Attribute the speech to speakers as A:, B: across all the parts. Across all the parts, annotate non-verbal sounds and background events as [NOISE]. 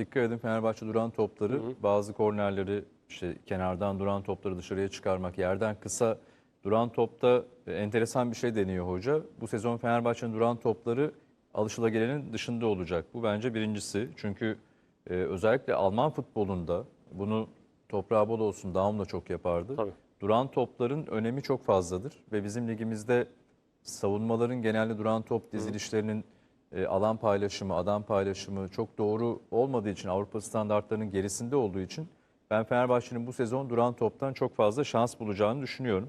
A: dikkat edin Fenerbahçe duran topları, bazı kornerleri işte kenardan duran topları dışarıya çıkarmak, yerden kısa duran topta e, enteresan bir şey deniyor hoca. Bu sezon Fenerbahçe'nin duran topları alışılagelenin dışında olacak. Bu bence birincisi. Çünkü e, özellikle Alman futbolunda bunu toprağı bol olsun Daum da çok yapardı.
B: Tabii.
A: Duran topların önemi çok fazladır ve bizim ligimizde savunmaların genelde duran top dizilişlerinin e, alan paylaşımı, adam paylaşımı çok doğru olmadığı için Avrupa standartlarının gerisinde olduğu için ben Fenerbahçe'nin bu sezon duran toptan çok fazla şans bulacağını düşünüyorum.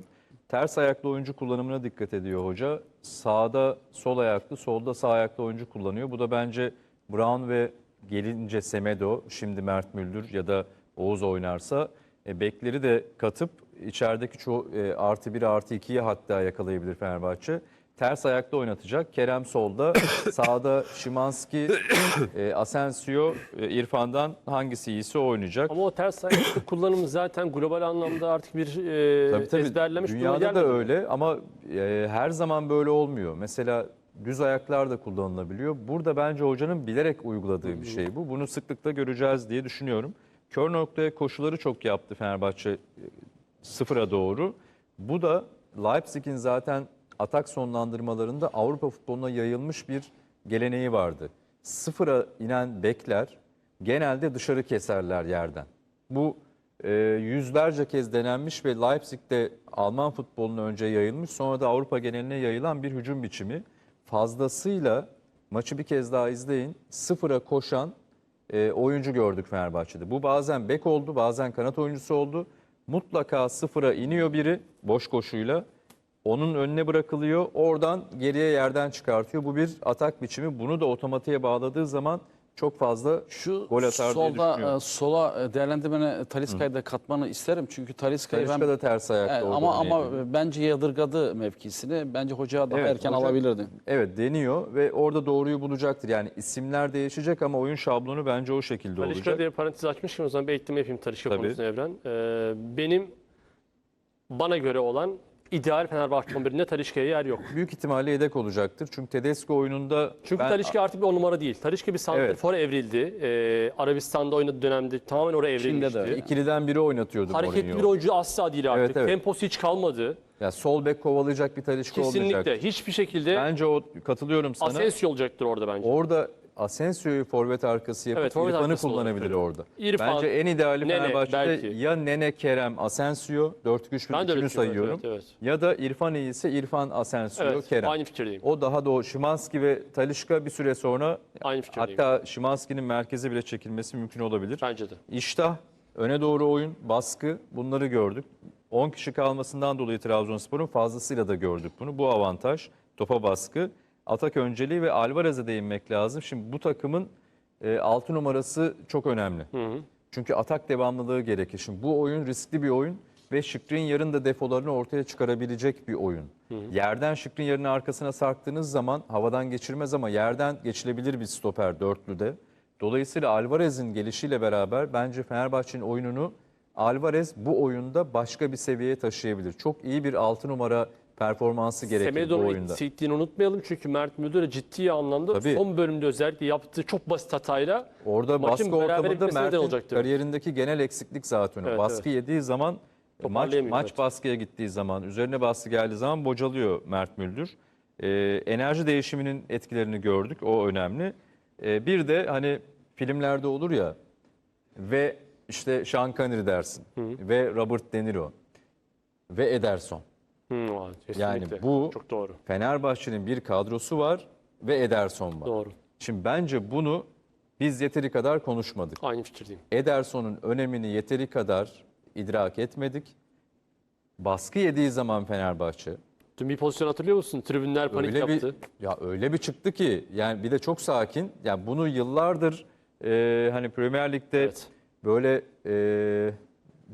A: Ters ayaklı oyuncu kullanımına dikkat ediyor hoca. Sağda sol ayaklı, solda sağ ayaklı oyuncu kullanıyor. Bu da bence Brown ve gelince Semedo, şimdi Mert Müldür ya da Oğuz oynarsa e, bekleri de katıp içerideki çoğu e, artı bir artı ikiye hatta yakalayabilir Fenerbahçe. Ters ayakta oynatacak. Kerem solda, [COUGHS] sağda Şimanski, e, Asensio, e, İrfan'dan hangisi iyisi o oynayacak.
B: Ama o ters ayaklı [COUGHS] kullanımı zaten global anlamda artık bir e,
A: Tabii tabii.
B: ezberlemiş
A: Dünyada da öyle ama e, her zaman böyle olmuyor. Mesela düz ayaklar da kullanılabiliyor. Burada bence hocanın bilerek uyguladığı bir şey bu. Bunu sıklıkla göreceğiz diye düşünüyorum. Kör noktaya koşuları çok yaptı Fenerbahçe e, sıfıra doğru. Bu da Leipzig'in zaten atak sonlandırmalarında Avrupa futboluna yayılmış bir geleneği vardı. Sıfıra inen bekler genelde dışarı keserler yerden. Bu e, yüzlerce kez denenmiş ve Leipzig'te Alman futboluna önce yayılmış sonra da Avrupa geneline yayılan bir hücum biçimi. Fazlasıyla maçı bir kez daha izleyin. Sıfıra koşan e, oyuncu gördük Fenerbahçe'de. Bu bazen bek oldu, bazen kanat oyuncusu oldu. Mutlaka sıfıra iniyor biri boş koşuyla. Onun önüne bırakılıyor. Oradan geriye yerden çıkartıyor. Bu bir atak biçimi. Bunu da otomatiğe bağladığı zaman çok fazla
C: Şu
A: gol atar diye
C: solda
A: düşünüyorum.
C: e, sola e, değerlendirmene Taliska'yı da katmanı isterim. Çünkü Taliska'yı
A: Talişka da ters ayakta
C: Evet,
A: orada
C: ama ama bence yadırgadı mevkisini. Bence hoca daha
A: Evet,
C: erken
A: hoca-
C: alabilirdi.
A: Evet deniyor ve orada doğruyu bulacaktır. Yani isimler değişecek ama oyun şablonu bence o şekilde
B: Talişka
A: olacak.
B: diye parantez açmışken o zaman bir ekleme yapayım Talişka
A: Tabii.
B: konusuna Evren. Ee, benim bana göre olan ideal Fenerbahçe 11'inde Talişka'ya yer yok.
A: Büyük ihtimalle yedek olacaktır. Çünkü Tedesco oyununda
B: Çünkü
A: ben-
B: Talişka artık bir on numara değil. Talişka bir santrfor evrildi. Ee, Arabistan'da oynadığı dönemde tamamen oraya
C: Çin'de
B: evrilmişti.
C: de.
A: ikiliden biri oynatıyordu
B: Hareketli
A: Mourinho.
B: bir oyuncu asla değil artık.
A: Evet, evet.
B: Temposu hiç kalmadı.
A: Ya sol bek kovalayacak bir Talişka
B: Kesinlikle.
A: olmayacak.
B: Hiçbir şekilde
A: Bence o katılıyorum sana.
B: Asensio olacaktır orada bence.
A: Orada Asensio'yu forvet arkası yapıp
B: Evet, forvet
A: İrfan'ı
B: arkası
A: kullanabilir orada.
B: İrfan,
A: Bence en ideali
B: Nene
A: Fenerbahçe'de
B: belki.
A: ya Nene, Kerem, Asensio 4-2-3-1
B: Ben de öyle
A: üçünü
B: düşünüyorum,
A: sayıyorum.
B: evet, evet.
A: Ya da İrfan iyiyse İrfan, Asensio,
B: Evet,
A: Kerem.
B: aynı fikirdeyim.
A: O daha doğru. Şimanski ve Talişka bir süre sonra
B: Aynı fikirdeyim.
A: hatta Şimanski'nin merkeze bile çekilmesi mümkün olabilir.
B: Bence de.
A: İştah, öne doğru oyun, baskı bunları gördük. 10 kişi kalmasından dolayı Trabzonspor'un fazlasıyla da gördük bunu. Bu avantaj, topa baskı, atak önceliği ve Alvarez'e değinmek lazım. Şimdi bu takımın 6 numarası çok önemli. Çünkü atak devamlılığı gerekir. Şimdi bu oyun riskli bir oyun ve Şikrin yarın da defolarını ortaya çıkarabilecek bir oyun. Yerden Şikrin yarın arkasına sarktığınız zaman havadan geçirmez ama yerden geçilebilir bir stoper dörtlüde. Dolayısıyla Alvarez'in gelişiyle beraber bence Fenerbahçe'nin oyununu Alvarez bu oyunda başka bir seviyeye taşıyabilir. Çok iyi bir 6 numara performansı gerekir bu
B: Semedo'nun
A: oyunda.
B: eksikliğini unutmayalım çünkü Mert Müldür'e ciddi anlamda
A: Tabii.
B: son bölümde özellikle yaptığı çok basit hatayla
A: Orada
B: maçın
A: baskı
B: berabere
A: ortamında
B: bitmesine neden
A: Mert'in kariyerindeki genel eksiklik zaten o.
B: Evet,
A: baskı yediği zaman maç,
B: Toparlayamıyor,
A: maç baskıya gittiği zaman, üzerine baskı geldiği zaman bocalıyor Mert Müldür. Ee, enerji değişiminin etkilerini gördük. O önemli. Ee, bir de hani filmlerde olur ya ve işte Sean Connery dersin ve Robert De Niro ve Ederson.
B: Kesinlikle.
A: Yani bu
B: çok doğru.
A: Fenerbahçe'nin bir kadrosu var ve Ederson var.
B: Doğru.
A: Şimdi bence bunu biz yeteri kadar konuşmadık.
B: Aynı fikirdeyim.
A: Ederson'un önemini yeteri kadar idrak etmedik. Baskı yediği zaman Fenerbahçe
B: Dün bir pozisyon hatırlıyor musun? Tribünler panik
A: öyle
B: yaptı.
A: bir ya öyle bir çıktı ki yani bir de çok sakin. Yani bunu yıllardır e, hani Premier Lig'de
B: Evet.
A: böyle e,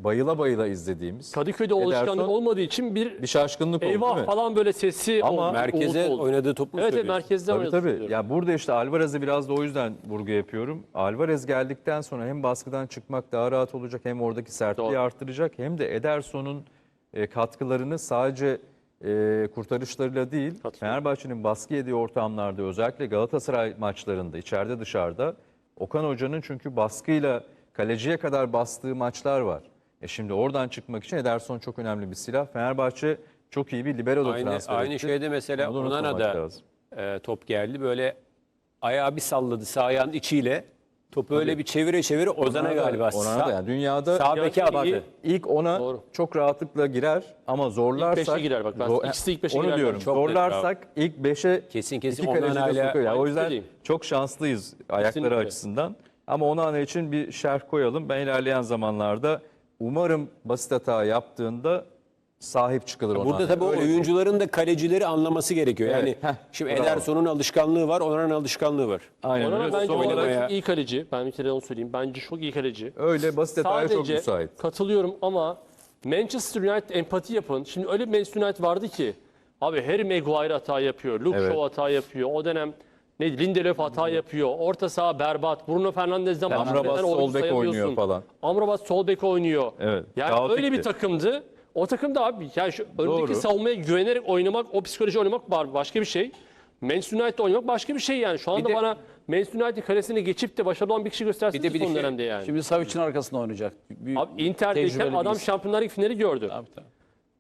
A: bayıla bayıla izlediğimiz
B: Kadıköy'de alışkanlık
A: Ederson-
B: olmadığı için bir
A: bir şaşkınlık oldu değil
B: eyvah falan böyle sesi
A: Ama
B: oldu.
D: Merkeze
B: oldu.
D: oynadığı topu mu
B: Evet, evet
D: söylüyorsun?
B: merkezde
A: Tabii
B: oynadı.
A: tabii. Ya burada işte Alvarez'e biraz da o yüzden vurgu yapıyorum. Alvarez geldikten sonra hem baskıdan çıkmak daha rahat olacak hem oradaki sertliği
B: Doğru.
A: arttıracak hem de Ederson'un e, katkılarını sadece e, kurtarışlarıyla değil
B: Katılıyorum.
A: Fenerbahçe'nin baskı yediği ortamlarda özellikle Galatasaray maçlarında içeride dışarıda Okan Hoca'nın çünkü baskıyla kaleciye kadar bastığı maçlar var. E şimdi oradan çıkmak için Ederson çok önemli bir silah. Fenerbahçe çok iyi bir libero da
D: Aynı,
A: transfer
D: aynı
A: etti.
D: şeyde mesela
A: Onu da
D: e, top geldi. Böyle ayağı bir salladı sağ ayağın içiyle. Topu öyle bir çevire çevire Ozan'a galiba.
A: Ona da yani dünyada
D: Sağ attı.
B: iyi-
A: ilk ona
B: Doğru.
A: çok rahatlıkla girer ama zorlarsak
B: beşe girer bak. Ben
A: Zor-
B: ikisi de ilk beşe
A: Onu
B: girer
A: diyorum.
D: Çok net,
A: zorlarsak ilk 5'e
D: Kesin kesin
A: iki kaleci de
D: Onana ile-
A: sokuyor. Yani o yüzden çok şanslıyız ayakları
B: Kesinlikle.
A: açısından. Ama Onana için bir şerh koyalım. Ben ilerleyen zamanlarda umarım basit hata yaptığında sahip çıkılır ona.
D: Burada tabii o oyuncuların da kalecileri anlaması gerekiyor. Yani
A: Evet, heh,
D: şimdi
A: bravo.
D: Ederson'un alışkanlığı var, Onana'nın alışkanlığı var.
A: Aynen
B: Onana
A: öyle.
B: bence
A: Son
B: oynamaya
A: olarak
B: çok iyi kaleci. Ben bir kere onu söyleyeyim. Bence çok iyi kaleci.
A: öyle basit hataya çok
B: Sadece
A: müsait.
B: katılıyorum ama Manchester United empati yapın. Şimdi öyle bir Manchester United vardı ki abi Harry Maguire hata yapıyor, Luke
A: Evet.
B: Shaw hata yapıyor. O dönem neydi? Lindelöf hata yapıyor. Orta saha berbat. Bruno Fernandes'den başka
A: Amrabat
B: neden
A: sol bek oynuyor falan.
B: Amrabat sol bek oynuyor.
A: Evet,
B: Yani
A: kaotikti.
B: öyle bir takımdı. O takımda abi yani şu
A: Doğru.
B: öndeki savunmaya güvenerek oynamak, o psikoloji oynamak var başka bir şey. Manchester United oynamak başka bir şey yani. Şu anda
D: de-
B: bana Manchester United kalesine geçip de başarılı olan bir kişi göstersin
D: Bir de bir
B: son
D: şey-
B: dönemde yani.
C: Şimdi Savic'in arkasında oynayacak. Büyük,
B: Abi Inter'deyken adam. Şampiyonlar Ligi finali gördü.
C: Tabii, tabii.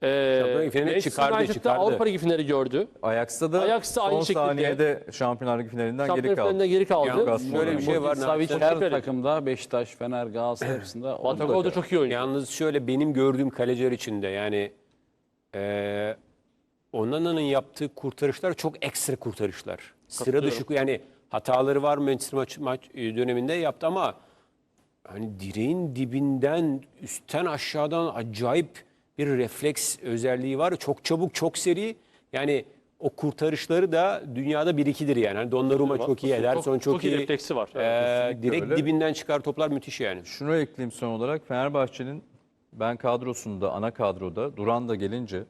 B: Ee,
D: Şampiyonlar Ligi finali
B: Manchester
D: çıkardı,
B: United'da
D: çıkardı.
B: Avrupa Ligi finali gördü.
A: Ajax'ta da
B: Ajax'ta aynı
A: son
B: şekilde.
A: saniyede Şampiyonlar Ligi finalinden
B: Şampiyonlar
A: geri kaldı.
B: finalinden geri kaldı.
D: Yalnız şöyle bir şey var.
C: Savic her takımda Beşiktaş, Fener, Galatasaray hepsinde
B: Batagov da çok iyi oynuyor.
D: Yalnız şöyle benim gördüğüm kaleciler içinde yani eee Onana'nın yaptığı kurtarışlar çok ekstra kurtarışlar. Sıra dışı yani hataları var Manchester maç, maç e, döneminde yaptı ama hani direğin dibinden üstten aşağıdan acayip bir refleks özelliği var. Çok çabuk, çok seri. Yani o kurtarışları da dünyada bir ikidir yani. Hani Donnarumma çok iyi, Ederson çok,
B: çok iyi refleksi var.
D: Eee,
A: kesinlikle
D: direkt
A: öyle.
D: dibinden çıkar toplar müthiş yani.
A: Şunu ekleyeyim son olarak. Fenerbahçe'nin ben kadrosunda, ana kadroda Duran da gelince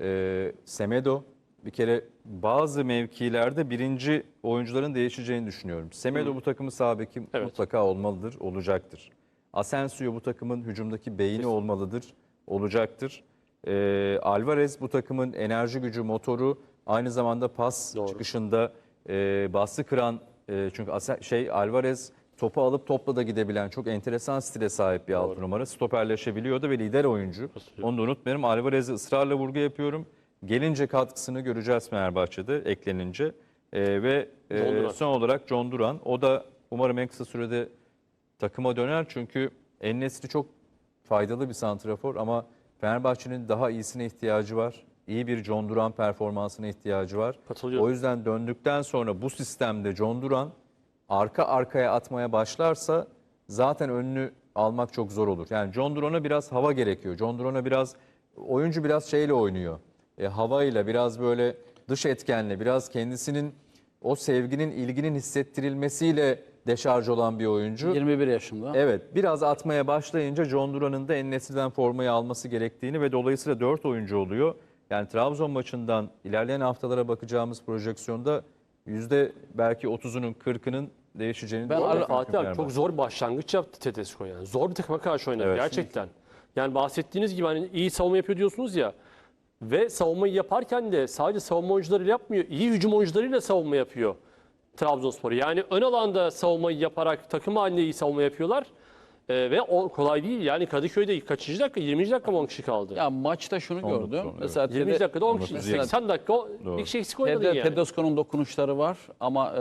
A: e, Semedo bir kere bazı mevkilerde birinci oyuncuların değişeceğini düşünüyorum. Semedo bu takımın sağ beki
B: Evet.
A: mutlaka olmalıdır, olacaktır. Asensio bu takımın hücumdaki beyni olmalıdır, olacaktır. E, Alvarez bu takımın enerji gücü, motoru, aynı zamanda pas
B: Doğru.
A: çıkışında e, bası kıran e, çünkü şey Alvarez topu alıp topla da gidebilen çok enteresan stile sahip bir altı numara. Stoperleşebiliyordu ve lider oyuncu. Onu da unutmayalım. Alvarez'e ısrarla vurgu yapıyorum. Gelince katkısını göreceğiz Fenerbahçe'de eklenince. E, ve e, son olarak John Duran. O da umarım en kısa sürede takıma döner. Çünkü Ennesli çok faydalı bir santrafor ama Fenerbahçe'nin daha iyisine ihtiyacı var. İyi bir John Duran performansına ihtiyacı var.
B: Katılıyorum.
A: O yüzden döndükten sonra bu sistemde John Duran arka arkaya atmaya başlarsa zaten önünü almak çok zor olur. Yani John Duran'a biraz hava gerekiyor. John Duran'a biraz oyuncu biraz şeyle oynuyor. E, havayla biraz böyle dış etkenle biraz kendisinin o sevginin, ilginin hissettirilmesiyle deşarj olan bir oyuncu.
C: 21 yaşında.
A: Evet biraz atmaya başlayınca John Duran'ın da Ennesli'den formayı alması gerektiğini ve dolayısıyla 4 oyuncu oluyor. Yani Trabzon maçından ilerleyen haftalara bakacağımız projeksiyonda yüzde belki 30'unun 40'ının değişeceğini
C: Ben Al-
B: Fatih abi çok zor başlangıç yaptı Tedesco yani. Zor bir takıma karşı oynadı
A: Evet.
B: gerçekten. Yani bahsettiğiniz gibi hani iyi savunma yapıyor diyorsunuz ya. Ve savunmayı yaparken de sadece savunma oyuncularıyla yapmıyor. iyi hücum oyuncularıyla savunma yapıyor Trabzonspor. Yani ön alanda savunmayı yaparak takım halinde iyi savunma yapıyorlar. Ee, ve o kolay değil. Yani Kadıköy'de kaçıncı dakika? 20. dakika mı 10 kişi kaldı?
C: Ya maçta şunu
A: 19,
C: gördüm.
A: evet.
C: Mesela
B: 20
C: Tede-
B: dakikada 10 kişi.
A: Mesela-
B: 80 dakika o-
A: Doğru.
B: bir şey eksik oynadın
C: Tede-
B: yani.
C: Tedesco'nun dokunuşları var ama e,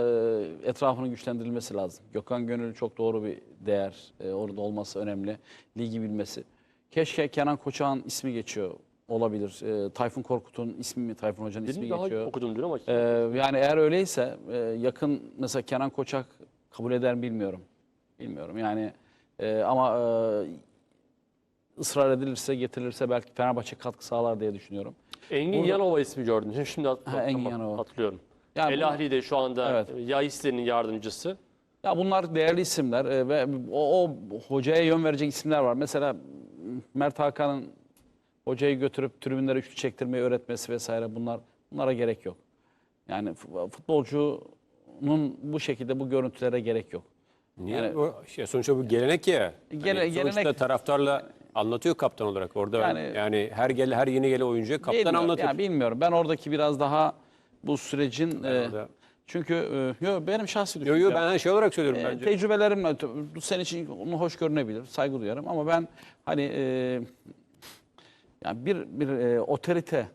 C: etrafının güçlendirilmesi lazım. Gökhan Gönül çok doğru bir değer. E, orada olması önemli. Ligi bilmesi. Keşke Kenan Koçak'ın ismi geçiyor olabilir. E, Tayfun Korkut'un ismi mi? Tayfun Hoca'nın ismi
B: daha
C: geçiyor.
B: okudum dün ama.
C: E, yani eğer öyleyse e, yakın mesela Kenan Koçak kabul eder mi bilmiyorum. Bilmiyorum yani e, ama e, ısrar edilirse getirilirse belki Fenerbahçe katkı sağlar diye düşünüyorum.
B: Engin
C: Burada-
B: Yanova ismi gördüm. Şimdi, şimdi hat-
C: Ha, Engin
B: tamam,
C: Yanova.
B: hatırlıyorum.
C: Yani
B: El
C: bunu-
B: Ahli'de şu anda
C: Evet.
B: Yahisler'in yardımcısı.
C: Ya bunlar değerli isimler e, ve o, o hocaya yön verecek isimler var. Mesela Mert Hakan'ın hocayı götürüp tribünlere üçlü çektirmeyi öğretmesi vesaire bunlar bunlara gerek yok. Yani fu- futbolcunun bu şekilde bu görüntülere gerek yok.
D: Niye?
C: Yani-
D: o, şey, sonuçta bu gelenek ya.
C: Gele-
D: Hani sonuçta
C: gelenek-
D: taraftarla anlatıyor kaptan olarak orada. Yani,
C: Yani-
D: her gele her yeni gele oyuncuya kaptan
C: Bilmiyorum,
D: anlatır.
C: yani bilmiyorum. Ben oradaki biraz daha bu sürecin e, Çünkü e, yo, benim şahsi düşüncem.
D: yo ben şey olarak söylüyorum
C: E,
D: bence.
C: tecrübelerimle bu senin için onu hoş görünebilir. Saygı duyarım ama ben hani e, yani bir bir e, otorite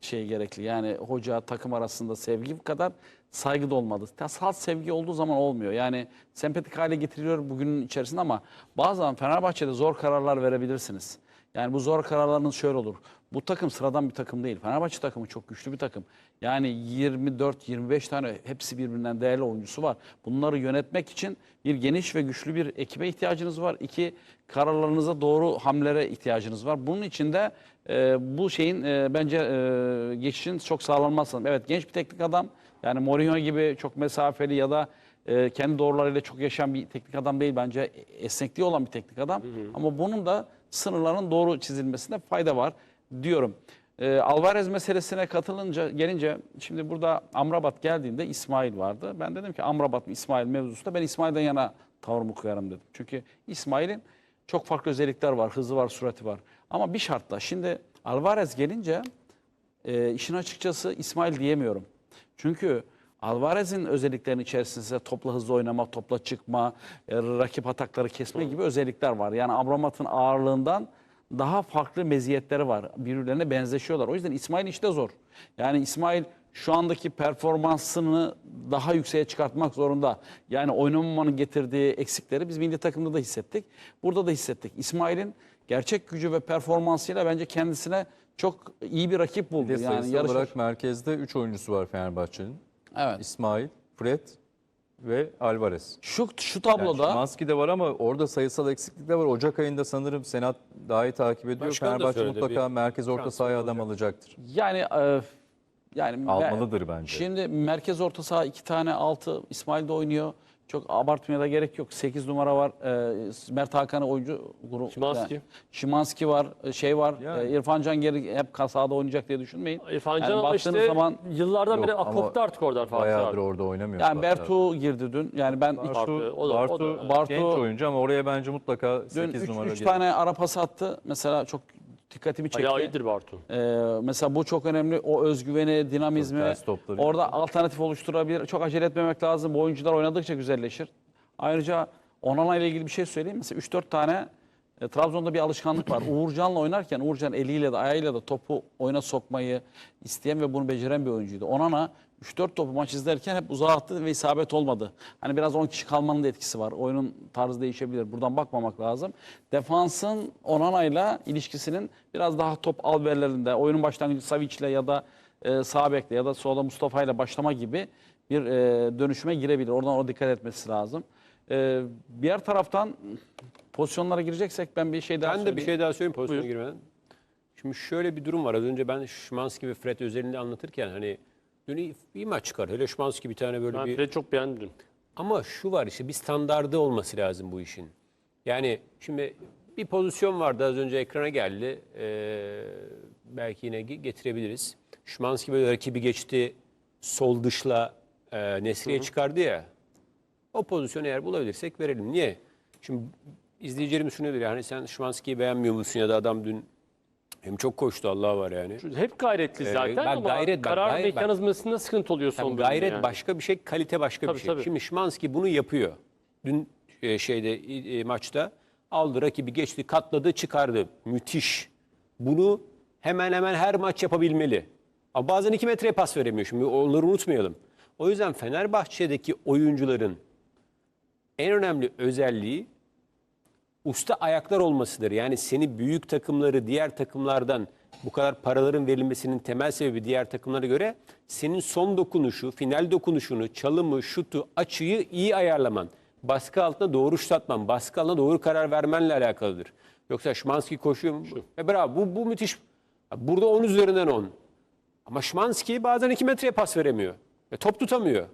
C: şey gerekli. Yani hoca takım arasında sevgi kadar saygı da olmalı. Salt sevgi olduğu zaman olmuyor. Yani sempatik hale getiriliyor bugünün içerisinde ama bazen Fenerbahçe'de zor kararlar verebilirsiniz. Yani bu zor kararlarınız şöyle olur. Bu takım sıradan bir takım değil. Fenerbahçe takımı çok güçlü bir takım. Yani 24-25 tane hepsi birbirinden değerli oyuncusu var. Bunları yönetmek için bir geniş ve güçlü bir ekibe ihtiyacınız var. İki, kararlarınıza doğru hamlelere ihtiyacınız var. Bunun için de e, bu şeyin e, bence e, geçişin çok sağlanması lazım. Evet genç bir teknik adam. Yani Mourinho gibi çok mesafeli ya da e, kendi doğrularıyla çok yaşayan bir teknik adam değil bence esnekliği olan bir teknik adam. Ama bunun da sınırların doğru çizilmesinde fayda var diyorum. E, Alvarez meselesine katılınca gelince şimdi burada Amrabat geldiğinde İsmail vardı. Ben dedim ki Amrabat mı İsmail mevzusunda ben İsmail'den yana tavrımı koyarım dedim. Çünkü İsmail'in çok farklı özellikler var. Hızı var, surati var. Ama bir şartla şimdi Alvarez gelince e, işin açıkçası İsmail diyemiyorum. Çünkü Alvarez'in özelliklerinin içerisinde topla hızlı oynama, topla çıkma, e, rakip atakları kesme gibi özellikler var. Yani Amrabat'ın ağırlığından daha farklı meziyetleri var. Birbirlerine benzeşiyorlar. O yüzden İsmail işte zor. Yani İsmail şu andaki performansını daha yükseğe çıkartmak zorunda. Yani oynamamanın getirdiği eksikleri biz milli takımda da hissettik. Burada da hissettik. İsmail'in gerçek gücü ve performansıyla bence kendisine çok iyi bir rakip buldu.
A: Bir de
C: yarışır.
A: olarak merkezde 3 oyuncusu var Fenerbahçe'nin.
C: Evet.
A: İsmail, Fred ve Alvarez.
C: Şu şu
A: Yani
C: tabloda
A: Szymanski de var ama orada sayısal eksiklik de var. Ocak ayında sanırım Senat daha iyi takip ediyor.
D: Başkan
A: Fenerbahçe mutlaka
D: bir
A: merkez orta sahaya adam
D: olacak.
A: alacaktır.
C: yani e, yani
A: Almalıdır bence.
C: Şimdi merkez orta saha iki tane altı İsmail de oynuyor. Çok abartmaya da gerek yok. 8 numara var. E, Mert Hakan'ı oyuncu grubu.
B: Szymanski.
C: Yani, Szymanski var. e, Şey var.
A: Yani.
C: E, İrfan Can geri hep sahada oynayacak diye düşünmeyin.
B: İrfan Can
C: Yani
B: ama işte
C: zaman
B: yıllardan
A: Yok
B: beri koptu artık oradan Fatih
A: Bayağıdır
B: abi.
A: orada oynamıyor.
C: yani. Bertu girdi dün. Yani ben hiç
B: Bartu,
A: Bartu,
B: o da- o
A: Bartu,
B: da-
C: Bartu-
A: genç oyuncu ama oraya bence mutlaka
C: dün
A: 8
C: 3
A: numara gelir.
C: tane ara pas attı. Mesela çok dikkatimi çekti.
B: Ayağı iyidir Bartu.
C: Ee, mesela bu çok önemli. O özgüveni, dinamizmi.
A: Topları.
C: Orada alternatif oluşturabilir. Çok acele etmemek lazım. Bu oyuncular oynadıkça güzelleşir. Ayrıca Onana ile ilgili bir şey söyleyeyim. Mesela 3-4 tane e, Trabzon'da bir alışkanlık var. [CLEARS THROAT] Uğurcan'la oynarken Uğurcan eliyle de ayağıyla da topu oyuna sokmayı isteyen ve bunu beceren bir oyuncuydu. Onana 3-4 topu maç izlerken hep uzağa attı ve isabet olmadı. Hani biraz 10 kişi kalmanın da etkisi var. Oyunun tarzı değişebilir. Buradan bakmamak lazım. Defansın Onana'yla ilişkisinin biraz daha top alberlerinde, oyunun başlangıcı Savic'le ya da e, sağ bekle ya da solda Mustafa ile başlama gibi bir e, dönüşüme girebilir. Oradan ona dikkat etmesi lazım. E, diğer taraftan pozisyonlara gireceksek ben bir şey daha
D: Ben de bir şey daha söyleyeyim pozisyona girmeden. Şimdi şöyle bir durum var. Az önce ben Şimanski ve Fred özelinde anlatırken hani dün iyi, iyi maç çıkar. Hele Şimanski bir tane böyle
B: Ben
D: bir...
B: Fred'i çok beğendim.
D: Ama şu var işte bir standardı olması lazım bu işin. Yani şimdi bir pozisyon vardı az önce ekrana geldi. Ee, belki yine ge- getirebiliriz. Şimanski böyle rakibi geçti. Sol dışla e, Nesri'ye çıkardı ya. O pozisyonu eğer bulabilirsek verelim. Niye? Şimdi izleyicilerimiz şunu diyor. Hani sen Şimanski'yi beğenmiyor musun ya da adam dün hem çok koştu Allah var yani.
B: Hep gayretli
D: Ee,
B: zaten
D: bak
B: ama
D: gayret, bak
B: karar
D: gayret, bak.
B: mekanizmasında sıkıntı oluyor son bölümde
D: gayret
B: yani.
D: başka bir şey, kalite başka
B: Tabii,
D: bir şey.
B: tabii.
D: Şimdi Şimanski bunu yapıyor. Dün e, şeyde e, maçta aldı rakibi geçti, katladı, çıkardı. Müthiş. Bunu hemen hemen her maç yapabilmeli. Ama bazen iki metreye pas veremiyor. Şimdi onları unutmayalım. O yüzden Fenerbahçe'deki oyuncuların en önemli özelliği usta ayaklar olmasıdır. Yani seni büyük takımları diğer takımlardan bu kadar paraların verilmesinin temel sebebi diğer takımlara göre senin son dokunuşu, final dokunuşunu, çalımı, şutu, açıyı iyi ayarlaman. Baskı altında doğru şut atman, baskı altında doğru karar vermenle alakalıdır. Yoksa Şmanski koşuyor mu? E bravo bu, bu müthiş. Burada 10 üzerinden 10. Ama Şmanski bazen 2 metreye pas veremiyor. Ve top tutamıyor.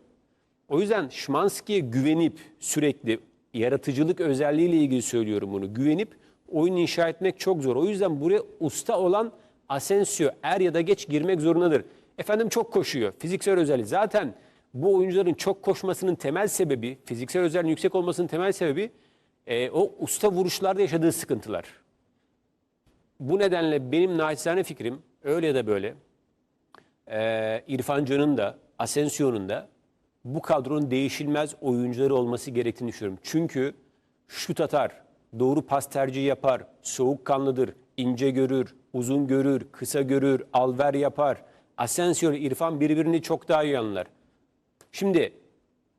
D: O yüzden Şimanski'ye güvenip sürekli yaratıcılık özelliğiyle ilgili söylüyorum bunu. Güvenip oyun inşa etmek çok zor. O yüzden buraya usta olan Asensio er ya da geç girmek zorundadır. Efendim çok koşuyor. Fiziksel özelliği. Zaten bu oyuncuların çok koşmasının temel sebebi, fiziksel özelliğin yüksek olmasının temel sebebi e, o usta vuruşlarda yaşadığı sıkıntılar. Bu nedenle benim naçizane fikrim öyle ya da böyle e, İrfan Can'ın da Asensio'nun da bu kadronun değişilmez oyuncuları olması gerektiğini düşünüyorum. Çünkü şut atar, doğru pas tercihi yapar, soğukkanlıdır, ince görür, uzun görür, kısa görür, alver yapar. Asensio ile İrfan birbirini çok daha iyi anlar. Şimdi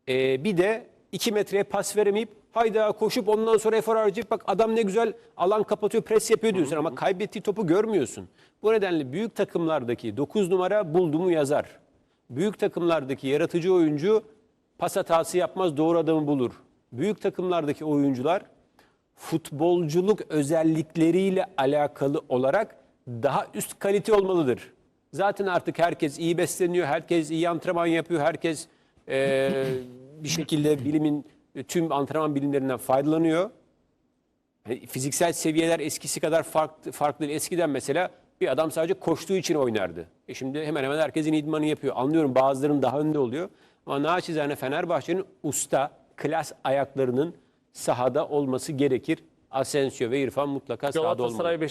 D: e, bir de 2 metreye pas veremeyip hayda koşup ondan sonra efor harcayıp bak adam ne güzel alan kapatıyor pres yapıyor diyorsun ama kaybettiği topu görmüyorsun. Bu nedenle büyük takımlardaki 9 numara buldu mu yazar. Büyük takımlardaki yaratıcı oyuncu pas hatası yapmaz doğru adamı bulur. Büyük takımlardaki oyuncular futbolculuk özellikleriyle alakalı olarak daha üst kalite olmalıdır. Zaten artık herkes iyi besleniyor, herkes iyi antrenman yapıyor, herkes eee, [LAUGHS] bir şekilde bilimin tüm antrenman bilimlerinden faydalanıyor. Yani fiziksel seviyeler eskisi kadar farklı, farklı değil. Eskiden mesela bir adam sadece koştuğu için oynardı. E şimdi hemen hemen herkesin idmanı yapıyor. Anlıyorum bazılarının daha önde oluyor. Ama naçizane Fenerbahçe'nin usta, klas ayaklarının sahada olması gerekir. Asensio ve İrfan mutlaka sahada olmalı.